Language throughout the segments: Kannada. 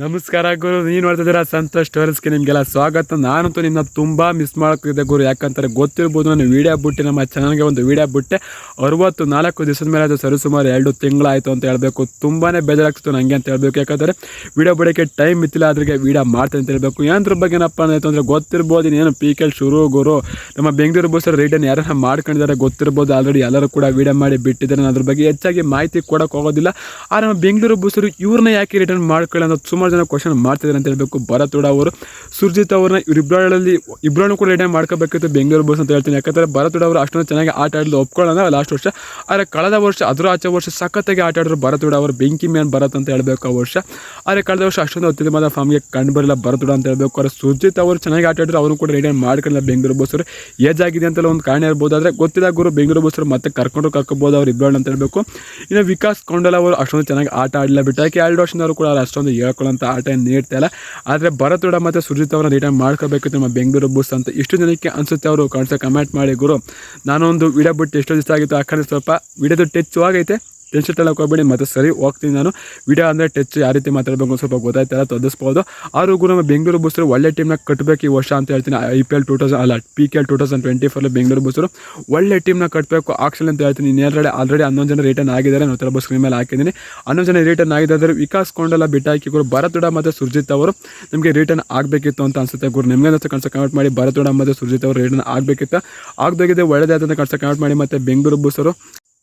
ನಮಸ್ಕಾರ ಗುರು ನೀವು ನೋಡ್ತಿದ್ದೀರಾ ಸಂತೋಷ್ ಟೋರಲ್ಸ್ಗೆ ನಿಮಗೆಲ್ಲ ಸ್ವಾಗತ. ನಾನಂತೂ ನಿನ್ನ ತುಂಬ ಮಿಸ್ ಮಾಡ್ತಿದ್ದೆ ಗುರು. ಯಾಕಂತಾರೆ ಗೊತ್ತಿರ್ಬೋದು ನಾನು ವೀಡಿಯೋ ಬಿಟ್ಟು ನಮ್ಮ ಚಾನಲ್ಗೆ ಒಂದು ವೀಡಿಯೋ ಬಿಟ್ಟೆ. ಅರವತ್ತು ನಾಲ್ಕು ದಿವಸದ ಮೇಲೆ ಅದು ಸರಿಸುಮಾರು ಎರಡು ತಿಂಗಳಾಯಿತು ಅಂತ ಹೇಳಬೇಕು. ತುಂಬಾ ಬೇಜಾರಾಗ್ತಿತ್ತು ನನಗೆ ಅಂತ ಹೇಳ್ಬೇಕು. ಯಾಕಂದರೆ ವೀಡಿಯೋ ಬಿಡೋಕ್ಕೆ ಟೈಮ್ ಇತ್ತಿಲ್ಲ ಅದ್ರಿಗೆ ವೀಡಿಯೋ ಮಾಡ್ತೇನೆ ಅಂತ ಹೇಳ್ಬೇಕು. ಏನಾದ್ರ ಬಗ್ಗೆ ಏನಪ್ಪ ಅನ್ನೋದು ಅಂದರೆ ಗೊತ್ತಿರ್ಬೋದು. ಏನು ಪಿ ಕೆಲ್ ಶುರು ಗುರು. ನಮ್ಮ ಬೆಂಗಳೂರು ಬಸ್ಸರ್ ರಿಟರ್ನ್ ಯಾರನ್ನ ಮಾಡ್ಕೊಂಡಿದ್ದಾರೆ ಗೊತ್ತಿರ್ಬೋದು. ಆಲ್ರೆಡಿ ಎಲ್ಲರೂ ಕೂಡ ವೀಡಿಯೋ ಮಾಡಿ ಬಿಟ್ಟಿದ್ದಾರೆ. ಅದ್ರ ಬಗ್ಗೆ ಹೆಚ್ಚಾಗಿ ಮಾಹಿತಿ ಕೊಡಕ್ಕೆ ಹೋಗೋದಿಲ್ಲ ಆ ನಮ್ಮ ಬೆಂಗಳೂರು ಬಸ್ಸರು ಇವ್ರನ್ನ ಯಾಕೆ ರಿಟರ್ನ್ ಮಾಡ್ಕೊಳ್ಳಿ ಅನ್ನೋ ಸುಮಾರು ಜನ ಕ್ವಶನ್ ಮಾಡ್ತಿದ್ದಾರೆ ಅಂತ ಹೇಳಬೇಕು. ಭರತ್ ಹುಡ ಅವರು, ಸುರ್ಜಿತ್ ಅವ್ರನ್ನ ಇವ್ರಿಬ್ಬರಲ್ಲಿ ಇಬ್ಬರನ್ನು ಕೂಡ ರಿಟೈರ್ ಮಾಡ್ಕೋಬೇಕಿತ್ತು ಬೆಂಗಳೂರು ಬಸ್ ಅಂತ ಹೇಳ್ತೀನಿ. ಯಾಕಂದರೆ ಭರತ್ ಹುಡ ಅವರು ಅಷ್ಟೊಂದು ಚೆನ್ನಾಗಿ ಆಟ ಆಡಲು ಒಪ್ಕೊಳ್ಳೋಣ ಲಾಸ್ಟ್ ವರ್ಷ. ಆದರೆ ಕಳೆದ ವರ್ಷ, ಅದರ ಆಚೆ ವರ್ಷ ಸಖತ್ತಾಗಿ ಆಟ ಆಡಿದ್ರು ಭರತ್ ಹುಡ ಅವರು. ಬೆಂಕಿ ಮ್ಯಾನ್ ಭರತ್ ಅಂತ ಹೇಳಬೇಕು ಆ ವರ್ಷ. ಆದರೆ ಕಳೆದ ವರ್ಷ ಅಷ್ಟೊಂದು ಅತ್ಯುತ್ತಮವಾದ ಫಾರ್ಮ್ಗೆ ಕಂಡು ಬರಲ್ಲ ಭರತ್ ಹುಡ ಅಂತ ಹೇಳಬೇಕು. ಆದರೆ ಸುರ್ಜಿತ್ ಅವರು ಚೆನ್ನಾಗಿ ಆಟ ಆಡಿದ್ರು, ಅವರು ಕೂಡ ರಿಟೈರ್ ಮಾಡ್ಕೊಳ್ಳಲ್ಲ ಬೆಂಗಳೂರು ಬಸ್ಸರು ಏಜ್ ಆಗಿದೆ ಅಂತೆಲ್ಲ ಒಂದು ಕಾರಣ ಇರ್ಬೋದು. ಆದರೆ ಗೊತ್ತಿಲ್ಲ ಗುರು, ಬೆಂಗಳೂರು ಬಸ್ಸರು ಮತ್ತೆ ಕರ್ಕೊಂಡು ಕರ್ಕೋಬೋದು ಅವ್ರು ಇಬ್ಬರು ಅಂತ ಹೇಳಬೇಕು. ಇನ್ನು ವಿಕಾಸ್ ಕೊಂಡಲ ಅವರು ಅಷ್ಟೊಂದು ಚೆನ್ನಾಗಿ ಆಟ ಆಡಲಿಲ್ಲ. ಬಿಟ್ಟಾಕಿ ಎರಡು ವರ್ಷದವರು ಕೂಡ ಅವ್ರು ಅಷ್ಟೊಂದು ಹೇಳ್ಕೊಳ್ಳೋಂಥ ಆ ಟೈಮ್ ನೀಡ್ತಾ ಇಲ್ಲ. ಆದರೆ ಭರತ್ ಹುಡ ಮತ್ತು ಸುಜಿತ್ ಅವರನ್ನ ರಿಟರ್ನ್ ಮಾಡ್ಕೋಬೇಕು ನಮ್ಮ ಬೆಂಗಳೂರು ಬೂಸ್ ಅಂತ ಎಷ್ಟು ಜನಕ್ಕೆ ಅನಿಸುತ್ತೆ ಅವರು. ಕಾಣಿಸೋ ಕಮೆಂಟ್ ಮಾಡಿ ಗುರು. ನಾನೊಂದು ವಿಡಿಯೋ ಬಿಟ್ಟು ಎಷ್ಟು ದಿವಸ ಆಗಿತ್ತು, ಆ ಕಡೆ ಸ್ವಲ್ಪ ವಿಡಿಯೋದು ಟಚ್ ಆಗೈತೆ. ಟೆನ್ಷನ್ ತಗೊಳಕ್ಕೆ ಹೋಗ್ಬೇಡಿ, ಮತ್ತೆ ಸರಿ ಹೋಗ್ತೀನಿ ನಾನು. ವಿಡಿಯೋ ಅಂದರೆ ಟಚ್, ಯಾವ ರೀತಿ ಮಾತಾಡಬೇಕು ಸ್ವಲ್ಪ ಗೊತ್ತಾಯ್ತಲ್ಲ ತೊದಸ್ಬೋದು ಆರು ಕೂಡ ನಮ್ಮ ಬೆಂಗಳೂರು ಬಸ್ಸರು ಒಳ್ಳೆ ಟೀಮ್ನ ಕಟ್ಟಬೇಕು ಈ ವರ್ಷ ಅಂತ ಹೇಳ್ತೀನಿ. I P L two thousand ಅಲ್ಲ P K L two thousand twenty four Bengaluru ಬಸ್ಸರು ಒಳ್ಳೆ ಟೀಮ್ನ ಕಟ್ಟಬೇಕು ಆಕ್ಷನ್ ಅಂತ ಹೇಳ್ತೀನಿ. ಇನ್ನೆರಡೆ ಆಲ್ರೆಡಿ ಹನ್ನೊಂದು ಜನ ರಿಟರ್ನ್ ಆಗಿದ್ದಾರೆ. ನಾವು ಥರ ಬಸ್ ಮೇಲೆ ಹಾಕಿದ್ದೀನಿ. ಹನ್ನೊಂದು ಜನ ರಿಟರ್ನ್ ಆಗಿದ್ದಾರೆ ವಿಕಾಸ್ ಕೊಂಡೆಲ್ಲ ಬಿಟ್ಟಾಕಿ ಗುರು ಭರತೋಡ ಮತ್ತು ಸುರ್ಜಿತ್ ಅವರು ನಮಗೆ ರಿಟರ್ನ್ ಆಗಬೇಕಿತ್ತು ಅಂತ ಅನ್ಸುತ್ತೆ. ಗುರು, ನಿಮಗೆ ಅಂತ ಕನ್ಸ ಕಮೆಂಟ್ ಮಾಡಿ, ಭರತೋಡ ಮತ್ತು ಸುರ್ಜಿತ್ ಅವರು ರಿಟರ್ನ್ ಆಗಬೇಕಿತ್ತು. ಆಗಬೇಕಿದೆ ಒಳ್ಳೆಯದಾದಂತ ಕನ್ಸ ಕಮೆಂಟ್ ಮಾಡಿ, ಮತ್ತು ಬೆಂಗಳೂರು ಬಸ್ಸರು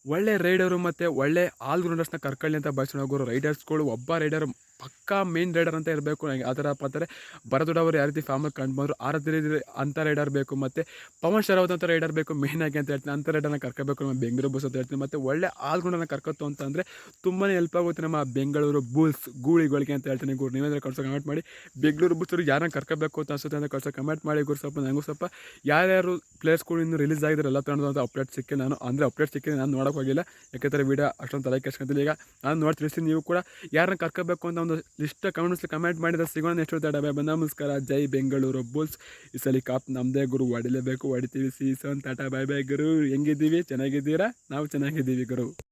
ಒಳ್ಳೆ ರೈಡರು ಮತ್ತು ಒಳ್ಳೆ ಆಲ್ರೌಂಡರ್ಸ್ನ ಕರ್ಕೊಳ್ಳಿ ಅಂತ ಬಯಸೋಣ ಹೋಗೋರು ರೈಡರ್ಸ್ಗಳು ಒಬ್ಬ ರೈಡರ್ ಪಕ್ಕಾ ಮೇನ್ ರೈಡರ್ ಅಂತ ಇರಬೇಕು ನನಗೆ ಆ ಥರ ಅಂದರೆ ಭರದೊಡವರು ಅವರು ಯಾವ ರೀತಿ ಫಾರ್ಮಲ್ಲಿ ಕಂಡು ಬಂದರು ಆ ರೀತಿ ಅಂಥ ರೈಡರ್ ಬೇಕು, ಮತ್ತು ಪವನ್ ಶರಾವತ್ ಅಂತ ರೈಡರ್ ಬೇಕು ಮೇನ್ ಆಗಿ ಅಂತ ಹೇಳ್ತೀನಿ. ಅಂಥ ರೈಡರ್ನ ಕರ್ಕೋಬೇಕು ನಮ್ಮ ಬೆಂಗಳೂರು ಬಸ್ ಅಂತ ಹೇಳ್ತೀನಿ. ಮತ್ತು ಒಳ್ಳೆ ಆಲ್ರೌಂಡರ್ನ ಕರ್ಕೋತು ಅಂತಂದರೆ ತುಂಬಾ ಹೆಲ್ಪ್ ಆಗುತ್ತೆ ನಮ್ಮ ಬೆಂಗಳೂರು ಬುಲ್ಸ್ ಗೂಳಿಗಳಿಗೆ ಅಂತ ಹೇಳ್ತೀನಿ. ಗುರು ನೀವೇ ಕಳ್ಸೋ ಕಮೆಂಟ್ ಮಾಡಿ. ಬೆಂಗಳೂರು ಬಸ್ಸರು ಯಾರನ್ನ ಕರ್ಕೋಬೇಕು ಅಂತ ಅನ್ಸುತ್ತೆ ಅಂತ ಕಳ್ಸೋ ಕಮೆಂಟ್ ಮಾಡಿ. ಗುರು ಸ್ವಲ್ಪ ನನಗೂ ಸ್ವಲ್ಪ ಯಾರ್ಯಾರು ಪ್ಲೇಸ್ಗಳು ಇನ್ನು ರಿಲೀಸ್ ಆಗಿದ್ರೆ, ಎಲ್ಲ ತಗೊಂಡು ಅಪ್ಡೇಟ್ ಸಿಕ್ಕಿ ನಾನು. ಅಂದರೆ ಅಪ್ಡೇಟ್ ಸಿಕ್ಕಿದೆ ನಾನು ನೋಡೋಕೆ ಹೋಗಿಲ್ಲ. ಯಾಕೆಂದರೆ ವೀಡಿಯೋ ಅಷ್ಟೊಂದು ತಲೆ ಕೆಡ್ಸ್ಕೊಂತಿಲ್ಲ. ಈಗ ನಾನು ನೋಡಿ ತಿಳಿಸ್ತೀನಿ, ನೀವು ಕೂಡ ಯಾರನ್ನ ಕರ್ಕೋಬೇಕು ಅಂತ ಒಂದು ಲಿಸ್ಟ್ ಕಮೆಂಟ್ಸ್ ಕಮೆಂಟ್ ಮಾಡಿದ ಸಿಗೋಣ ಎಷ್ಟು ತಡಬೇ ಬಂದ ನಮಸ್ಕಾರ. ಜೈ ಬೆಂಗಳೂರು ಬುಲ್ಸ್. ಈ ಸಲ ಕಾಪ್ ನಮ್ಮದೇ ಗುರು. ಹೊಡಿಲೇಬೇಕು, ಹೊಡಿತೀವಿ. ಸೀಸನ್ ಟಾಟಾ ಬಾಯ್ ಬಾಯ್ ಗುರು. ಹೆಂಗಿದ್ದೀವಿ? ಚೆನ್ನಾಗಿದ್ದೀರಾ? ನಾವು ಚೆನ್ನಾಗಿದ್ದೀವಿ ಗುರು.